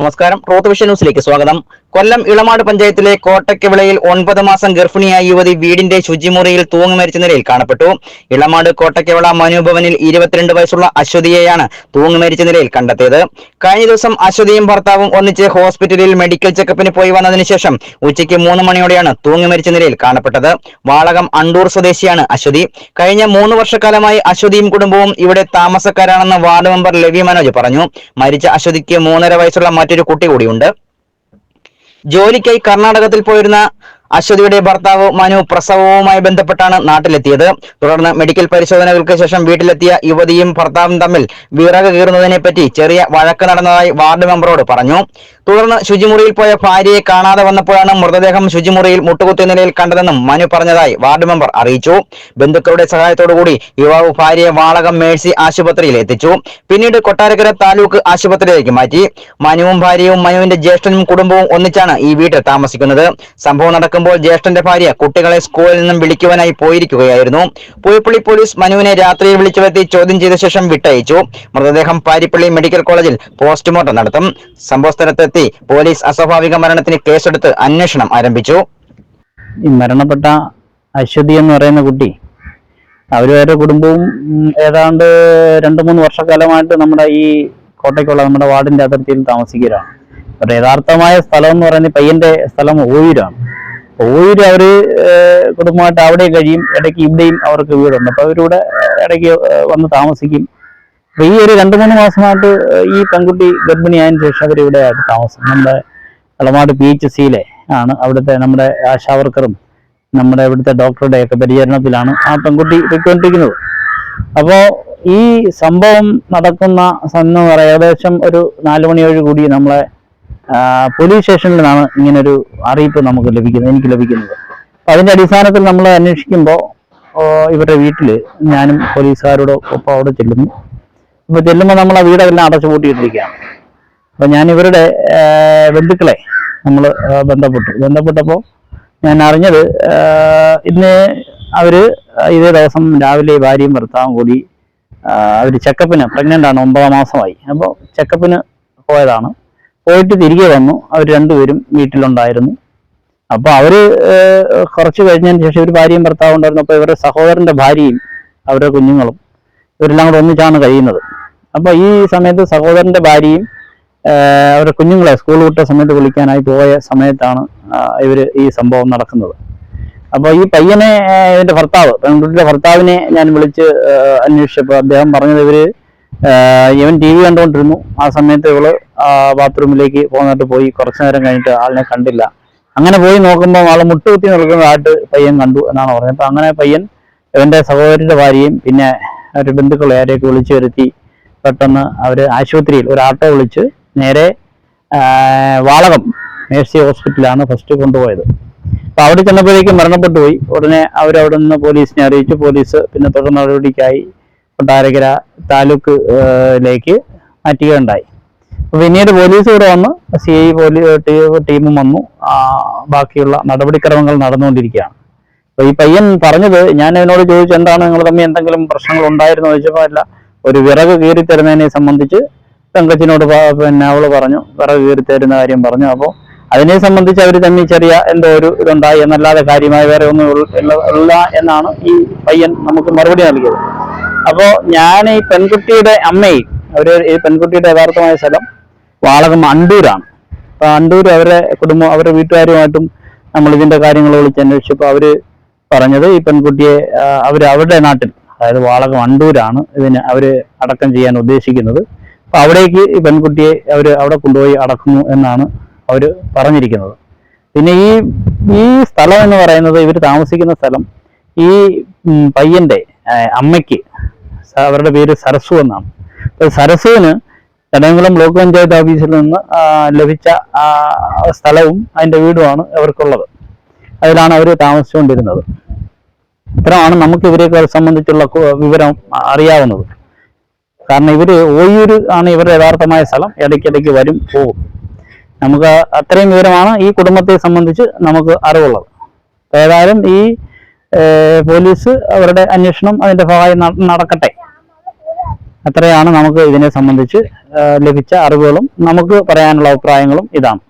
നമസ്കാരം റോത്ത് വിഷൻ ന്യൂസിലേക്ക് സ്വാഗതം. കൊല്ലം ഇളമാട് പഞ്ചായത്തിലെ കോട്ടക്കവിളയിൽ ഒൻപത് മാസം ഗർഭിണിയായ യുവതി വീടിന്റെ ശുചിമുറിയിൽ തൂങ്ങി മരിച്ച നിലയിൽ കാണപ്പെട്ടു. ഇളമാട് കോട്ടക്കവിള മനുഭവനിൽ ഇരുപത്തിരണ്ട് വയസ്സുള്ള അശ്വതിയെയാണ് തൂങ്ങി മരിച്ച നിലയിൽ കണ്ടെത്തിയത്. കഴിഞ്ഞ ദിവസം അശ്വതിയും ഭർത്താവും ഒന്നിച്ച് ഹോസ്പിറ്റലിൽ മെഡിക്കൽ ചെക്കപ്പിന് പോയി വന്നതിന് ശേഷം ഉച്ചയ്ക്ക് മൂന്ന് മണിയോടെയാണ് തൂങ്ങി മരിച്ച നിലയിൽ കാണപ്പെട്ടത്. വാളകം അണ്ടൂർ സ്വദേശിയാണ് അശ്വതി. കഴിഞ്ഞ മൂന്ന് വർഷക്കാലമായി അശ്വതിയും കുടുംബവും ഇവിടെ താമസക്കാരാണെന്ന് വാർഡ് മെമ്പർ ലവി മനോജ് പറഞ്ഞു. മരിച്ച അശ്വതിക്ക് മൂന്നര വയസ്സുള്ള മറ്റൊരു കുട്ടി കൂടിയുണ്ട്. ജോലിക്കായി കർണാടകത്തിൽ പോയിരുന്ന അശ്വതിയുടെ ഭർത്താവ് മനു പ്രസവവുമായി ബന്ധപ്പെട്ടാണ് നാട്ടിലെത്തിയത്. തുടർന്ന് മെഡിക്കൽ പരിശോധനകൾക്ക് ശേഷം വീട്ടിലെത്തിയ യുവതിയും ഭർത്താവും തമ്മിൽ വിറക് കീറുന്നതിനെ പറ്റി ചെറിയ വഴക്ക് നടന്നതായി വാർഡ് മെമ്പറോട് പറഞ്ഞു. തുടർന്ന് ശുചിമുറിയിൽ പോയ ഭാര്യയെ കാണാതെ വന്നപ്പോഴാണ് മൃതദേഹം ശുചിമുറിയിൽ മുട്ടുകുത്തിയ നിലയിൽ കണ്ടതെന്നും മനു പറഞ്ഞതായി വാർഡ് മെമ്പർ അറിയിച്ചു. ബന്ധുക്കളുടെ സഹായത്തോടുകൂടി യുവാവ് ഭാര്യയെ വാളകം മേഴ്സി ആശുപത്രിയിൽ എത്തിച്ചു. പിന്നീട് കൊട്ടാരക്കര താലൂക്ക് ആശുപത്രിയിലേക്ക് മാറ്റി. മനുവും ഭാര്യയും മനുവിന്റെ ജ്യേഷ്ഠനും കുടുംബവും ഒന്നിച്ചാണ് ഈ വീട്ടിൽ താമസിക്കുന്നത്. സംഭവം നടക്കുമ്പോൾ ജ്യേഷ്ഠന്റെ ഭാര്യ കുട്ടികളെ സ്കൂളിൽ നിന്നും വിളിക്കുവാനായി പോയിരിക്കുകയായിരുന്നു. പൂയപ്പള്ളി പോലീസ് മനുവിനെ രാത്രിയിൽ വിളിച്ചു വരുത്തി ചോദ്യം ചെയ്ത ശേഷം വിട്ടയച്ചു. മൃതദേഹം പാരിപ്പള്ളി മെഡിക്കൽ കോളേജിൽ പോസ്റ്റ്മോർട്ടം നടത്തും. സംഭവസ്ഥലത്തെത്തി പോലീസ് അസ്വാഭാവിക മരണത്തിന് കേസെടുത്ത് അന്വേഷണം ആരംഭിച്ചു. ഈ മരണപ്പെട്ട അശ്വതി എന്ന് പറയുന്ന കുട്ടി അവരുടെ കുടുംബവും ഏതാണ്ട് രണ്ട് മൂന്ന് വർഷക്കാലമായിട്ട് നമ്മുടെ ഈ കോട്ടയ്ക്കുള്ള നമ്മുടെ വാർഡിന്റെ അതിർത്തിയിൽ താമസിക്കുകയാണ്. യഥാർത്ഥമായ സ്ഥലം എന്ന് പറയുന്നത് പയ്യന്റെ സ്ഥലം ഓയൂരാണ് ഓയൂര് അവർ കുടുംബമായിട്ട് അവിടെ കഴിയും ഇടയ്ക്ക് ഇവിടെയും അവർക്ക് വീടുണ്ട്. അപ്പൊ അവരിവിടെ ഇടയ്ക്ക് വന്ന് താമസിക്കും. അപ്പൊ ഈ ഒരു രണ്ട് മൂന്ന് മാസമായിട്ട് ഈ പെൺകുട്ടി ഗർഭിണിയായതിനു ശേഷം അവരിവിടെ ആയിട്ട് താമസം. നമ്മുടെ എളമാട് പി എച്ച് സിയിലെ ആണ് അവിടുത്തെ നമ്മുടെ ആശാവർക്കറും നമ്മുടെ ഇവിടുത്തെ ഡോക്ടറുടെ ഒക്കെ പരിചരണത്തിലാണ് ആ പെൺകുട്ടി പൊയ്ക്കൊണ്ടിരിക്കുന്നത്. അപ്പോൾ ഈ സംഭവം നടക്കുന്ന പറയാം. ഏകദേശം ഒരു നാല് മണിയോട് കൂടി നമ്മളെ പോലീസ് സ്റ്റേഷനിലാണ് ഇങ്ങനൊരു അറിയിപ്പ് നമുക്ക് ലഭിക്കുന്നത് എനിക്ക് ലഭിക്കുന്നത്. അപ്പം അതിന്റെ അടിസ്ഥാനത്തിൽ നമ്മൾ അന്വേഷിക്കുമ്പോൾ ഇവരുടെ വീട്ടിൽ ഞാനും പോലീസുകാരോട് ഒപ്പം അവിടെ ചെല്ലുന്നു. അപ്പോൾ ചെല്ലുമ്പോൾ നമ്മൾ ആ വീടെല്ലാം അടച്ചു പൂട്ടിയിട്ടിരിക്കുകയാണ്. അപ്പൊ ഞാൻ ഇവരുടെ ബന്ധുക്കളെ നമ്മൾ ബന്ധപ്പെട്ടു. ബന്ധപ്പെട്ടപ്പോൾ ഞാൻ അറിഞ്ഞത് ഇന്ന് അവർ ഇതേ ദിവസം രാവിലെ ഭാര്യയും ഭർത്താവും കൂടി അവർ ചെക്കപ്പിന് പ്രഗ്നന്റ് ആണ് ഒമ്പതാം മാസമായി. അപ്പോൾ ചെക്കപ്പിന് പോയതാണ്. പോയിട്ട് തിരികെ വന്നു. അവർ രണ്ടുപേരും വീട്ടിലുണ്ടായിരുന്നു. അപ്പോൾ അവർ കുറച്ച് കഴിഞ്ഞതിന് ശേഷം ഒരു ഭാര്യയും ഭർത്താവും ഉണ്ടായിരുന്നു. അപ്പോൾ ഇവരുടെ സഹോദരന്റെ ഭാര്യയും അവരുടെ കുഞ്ഞുങ്ങളും ഇവരെല്ലാം കൂടെ ഒന്നിച്ചാണ് കഴിയുന്നത്. അപ്പോൾ ഈ സമയത്ത് സഹോദരന്റെ ഭാര്യയും അവരുടെ കുഞ്ഞുങ്ങളെ സ്കൂൾ വിട്ട സമയത്ത് വിളിക്കാനായി പോയ സമയത്താണ് ഇവർ ഈ സംഭവം നടക്കുന്നത്. അപ്പോൾ ഈ പയ്യനെ ഏഹ്, ഇതിന്റെ ഭർത്താവ് പെൺകുട്ടിയുടെ ഭർത്താവിനെ ഞാൻ വിളിച്ച് അന്വേഷിച്ചപ്പോൾ അദ്ദേഹം പറഞ്ഞത് ഇവർ ഇവൻ ടി വി കണ്ടുകൊണ്ടിരുന്നു. ആ സമയത്ത് ഇവൾ ബാത്റൂമിലേക്ക് പോന്നിട്ട് പോയി. കുറച്ചു നേരം കഴിഞ്ഞിട്ട് ആളിനെ കണ്ടില്ല. അങ്ങനെ പോയി നോക്കുമ്പോൾ ആൾ മുട്ടുകുത്തി നിൽക്കുന്നതായിട്ട് പയ്യൻ കണ്ടു എന്നാണ് പറഞ്ഞത്. അപ്പൊ അങ്ങനെ പയ്യൻ ഇവന്റെ സഹോദരിയുടെ ഭാര്യയും പിന്നെ ഒരു ബന്ധുക്കളെ ആരെയൊക്കെ വിളിച്ചു വരുത്തി പെട്ടെന്ന് അവർ ആശുപത്രിയിൽ ഒരു ആട്ടോ വിളിച്ച് നേരെ വാളകം മേഴ്സി ഹോസ്പിറ്റലാണ് ഫസ്റ്റ് കൊണ്ടുപോയത്. അപ്പൊ അവിടെ ചെന്നപ്പോഴേക്കും മരണപ്പെട്ടു പോയി. ഉടനെ അവരവിടെ നിന്ന് പോലീസിനെ അറിയിച്ചു. പോലീസ് പിന്നെ തുടർ നടപടിക്കായി കൊട്ടാരക്കര താലൂക്ക് ലേക്ക് മാറ്റുകയുണ്ടായി പിന്നീട് പോലീസ് ഇവിടെ വന്ന് സി ഐ പോലീസ് ടീമും വന്നു. ബാക്കിയുള്ള നടപടിക്രമങ്ങൾ നടന്നുകൊണ്ടിരിക്കുകയാണ്. അപ്പൊ ഈ പയ്യൻ പറഞ്ഞത് ഞാൻ അവനോട് ചോദിച്ചു എന്താണ് നിങ്ങൾ തമ്മിൽ എന്തെങ്കിലും പ്രശ്നങ്ങൾ ഉണ്ടായിരുന്നു? ചോദിച്ചപ്പോൾ അല്ല ഒരു വിറക് കീറി തരുന്നതിനെ സംബന്ധിച്ച് തങ്കച്ചിനോട് പിന്നെ അവൾ പറഞ്ഞു വിറക് കീറി തരുന്ന കാര്യം പറഞ്ഞു. അപ്പോൾ അതിനെ സംബന്ധിച്ച് അവർ തമ്മിൽ ചെറിയ എന്തോ ഒരു ഇതുണ്ടായി. എന്നല്ലാതെ കാര്യമായി വേറെ ഒന്നും ഇല്ല എന്നാണ് ഈ പയ്യൻ നമുക്ക് മറുപടി നൽകിയത്. അപ്പോ ഞാൻ ഈ പെൺകുട്ടിയുടെ അമ്മയും അവർ ഈ പെൺകുട്ടിയുടെ യഥാർത്ഥമായ സ്ഥലം വാളകം അണ്ടൂരാണ്. അപ്പൊ അണ്ടൂർ അവരെ കുടുംബം അവരുടെ വീട്ടുകാരുമായിട്ടും നമ്മൾ ഇതിന്റെ കാര്യങ്ങൾ വിളിച്ച് അന്വേഷിച്ചപ്പോൾ അവർ പറഞ്ഞത് ഈ പെൺകുട്ടിയെ അവർ അവരുടെ നാട്ടിൽ അതായത് വാളകം അണ്ടൂരാണ് ഇതിന് അവർ അടക്കം ചെയ്യാൻ ഉദ്ദേശിക്കുന്നത്. അപ്പൊ അവിടേക്ക് ഈ പെൺകുട്ടിയെ അവർ അവിടെ കൊണ്ടുപോയി അടക്കുന്നു എന്നാണ് അവർ പറഞ്ഞിരിക്കുന്നത്. പിന്നെ ഈ ഈ സ്ഥലം എന്ന് പറയുന്നത് ഇവർ താമസിക്കുന്ന സ്ഥലം ഈ പയ്യന്റെ അമ്മയ്ക്ക് അവരുടെ പേര് സരസു എന്നാണ്. അപ്പൊ സരസുവിന് ചടയംകുളം ബ്ലോക്ക് പഞ്ചായത്ത് ഓഫീസിൽ നിന്ന് ലഭിച്ച സ്ഥലവും അതിന്റെ വീടുമാണ് അവർക്കുള്ളത്. അതിലാണ് അവർ താമസിച്ചുകൊണ്ടിരുന്നത്. ഇത്രയാണ് നമുക്ക് ഇവരെയൊക്കെ സംബന്ധിച്ചുള്ള വിവരം അറിയാവുന്നത്. കാരണം ഇവർ ഓയൂര് ആണ് ഇവരുടെ യഥാർത്ഥമായ സ്ഥലം. ഇടയ്ക്കിടയ്ക്ക് വരും പോകും. നമുക്ക് അത്രയും വിവരമാണ് ഈ കുടുംബത്തെ സംബന്ധിച്ച് നമുക്ക് അറിവുള്ളത്. ഏതായാലും ഈ പോലീസ് അവരുടെ അന്വേഷണം അതിന്റെ ഭാഗമായി നടക്കട്ടെ. അത്രയാണ് നമുക്ക് ഇതിനെ സംബന്ധിച്ച് ലഭിച്ച അറിവുകളും നമുക്ക് പറയാനുള്ള അഭിപ്രായങ്ങളും ഇതാണ്.